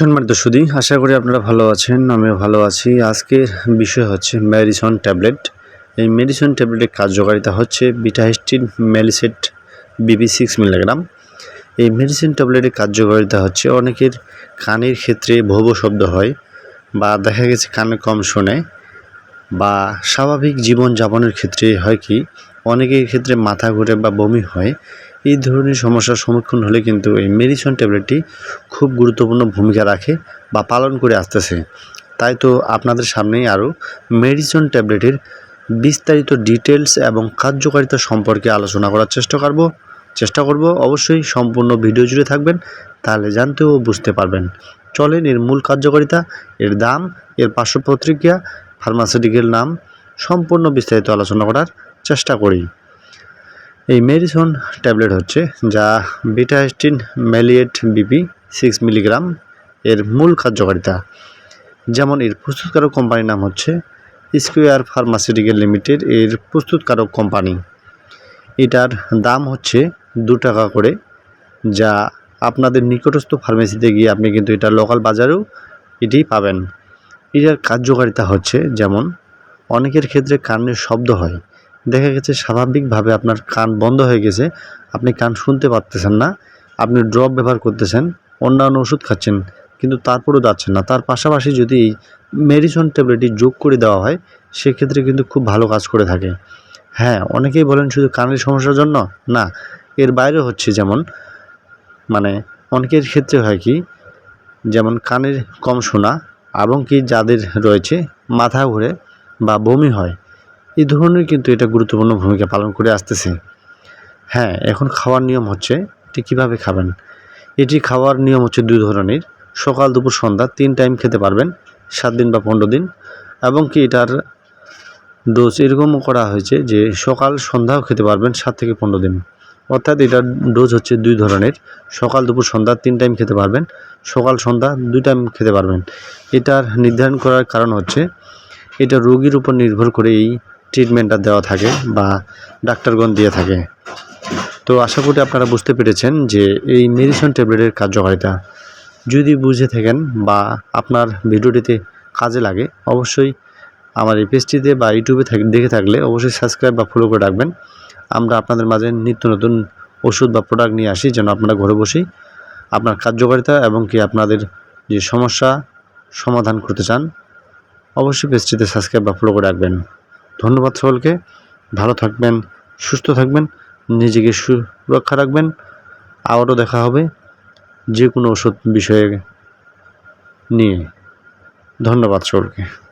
সম্মানিত সুদী আশা করি আপনারা ভালো আছেন, আমিও ভালো আছি। আজকের বিষয় হচ্ছে মেডিসন ট্যাবলেট। এই মেডিসন ট্যাবলেটের কার্যকারিতা হচ্ছে বিটাহিস্টিন মেলিসেট বিবি সিক্স মিলিগ্রাম। এই মেডিসিন ট্যাবলেটের কার্যকারিতা হচ্ছে অনেকের কানের ক্ষেত্রে ভব শব্দ হয় বা দেখা গেছে কানে কম শোনে বা স্বাভাবিক জীবনযাপনের ক্ষেত্রে হয় কি, অনেকের ক্ষেত্রে মাথা ঘুরে বা বমি হয়। এই ধরনের সমস্যার সম্মুখীন হলে কিন্তু এই মেডিসন ট্যাবলেটটি খুব গুরুত্বপূর্ণ ভূমিকা রাখে বা পালন করে আসতেছে। তাই তো আপনাদের সামনেই আরও মেডিসন ট্যাবলেটের বিস্তারিত ডিটেলস এবং কার্যকারিতা সম্পর্কে আলোচনা করার চেষ্টা করব। চেষ্টা করব অবশ্যই সম্পূর্ণ ভিডিও জুড়ে থাকবেন, তাহলে জানতে ও বুঝতে পারবেন। চলেন এর মূল কার্যকারিতা, এর দাম, এর পার্শ্ব প্রতিক্রিয়া ফার্মাসিউটিক্যাল নাম সম্পূর্ণ বিস্তারিত আলোচনা করার চেষ্টা করি। এই মেডিসন ট্যাবলেট হচ্ছে যা betahistine maleate BP six milligram এর মূল কার্যকারিতা। যেমন এর প্রস্তুতকারক কোম্পানির নাম হচ্ছে স্কোয়ার ফার্মাসিউটিক্যাল লিমিটেড এর প্রস্তুতকারক কোম্পানি। এটার দাম হচ্ছে দু টাকা করে, যা আপনাদের নিকটস্থ ফার্মেসিতে গিয়ে আপনি কিন্তু এটা লোকাল বাজারেও এটি পাবেন। এটার কার্যকারিতা হচ্ছে যেমন, অনেকের ক্ষেত্রে কানের শব্দ হয়। দেখা গেছে স্বাভাবিকভাবে আপনার কান বন্ধ হয়ে গেছে, আপনি কান শুনতে পারতেছেন না, আপনি ড্রপ ব্যবহার করতেছেন, অন্যান্য ওষুধ খাচ্ছেন, কিন্তু তারপরেও যাচ্ছেন না। তার পাশাপাশি যদি এই মেডিসন ট্যাবলেটটি যোগ করে দেওয়া হয়, সেক্ষেত্রে কিন্তু খুব ভালো কাজ করে থাকে। হ্যাঁ অনেকেই বলেন শুধু কানের সমস্যার জন্য? না, এর বাইরে হচ্ছে যেমন মানে অনেকের ক্ষেত্রে হয় কি, যেমন কানের কম শোনা এবং কি যাদের রয়েছে মাথা ঘুরে বা বমি হয় এই ধরনের কিন্তু এটা গুরুত্বপূর্ণ ভূমিকা পালন করে আসতেছে। হ্যাঁ এখন খাওয়ার নিয়ম হচ্ছে, এটি কীভাবে খাবেন? এটি খাওয়ার নিয়ম হচ্ছে দুই ধরনের। সকাল, দুপুর, সন্ধ্যা, তিন টাইম খেতে পারবেন, সাত দিন বা পনেরো দিন। এবং কি এটার ডোজ এরকমও করা হয়েছে যে সকাল, সন্ধ্যাও খেতে পারবেন সাত থেকে পনেরো দিন। অর্থাৎ এটার ডোজ হচ্ছে দুই ধরনের। সকাল, দুপুর, সন্ধ্যা, তিন টাইম খেতে পারবেন। সকাল, সন্ধ্যা, দুই টাইম খেতে পারবেন। এটার নির্ধারণ করার কারণ হচ্ছে, এটা রোগীর উপর নির্ভর করে এই ট্রিটমেন্টটা দেওয়া থাকে বা ডাক্তারগণ দিয়ে থাকে। তো আশা করি আপনারা বুঝতে পেরেছেন যে এই মেডিসন ট্যাবলেটের কার্যকারিতা। যদি বুঝে থাকেন বা আপনার ভিডিওটিতে কাজে লাগে, অবশ্যই আমার এই পেজটিতে বা ইউটিউবে দেখে থাকলে অবশ্যই সাবস্ক্রাইব বা ফলো করে রাখবেন। আমরা আপনাদের মাঝে নিত্য নতুন ওষুধ বা প্রোডাক্ট নিয়ে আসি, যেন আপনারা ঘরে বসেই আপনার কার্যকারিতা এবং কি আপনাদের যে সমস্যা সমাধান করতে চান, অবশ্যই পেজটিতে সাবস্ক্রাইব বা ফলো করে রাখবেন। ধন্যবাদ সকলকে। ভালো থাকবেন, সুস্থ থাকবেন, নিজেকে সুরক্ষা রাখবেন। আবারও দেখা হবে যে কোনো ওষুধ বিষয়ে নিয়ে। ধন্যবাদ সকলকে।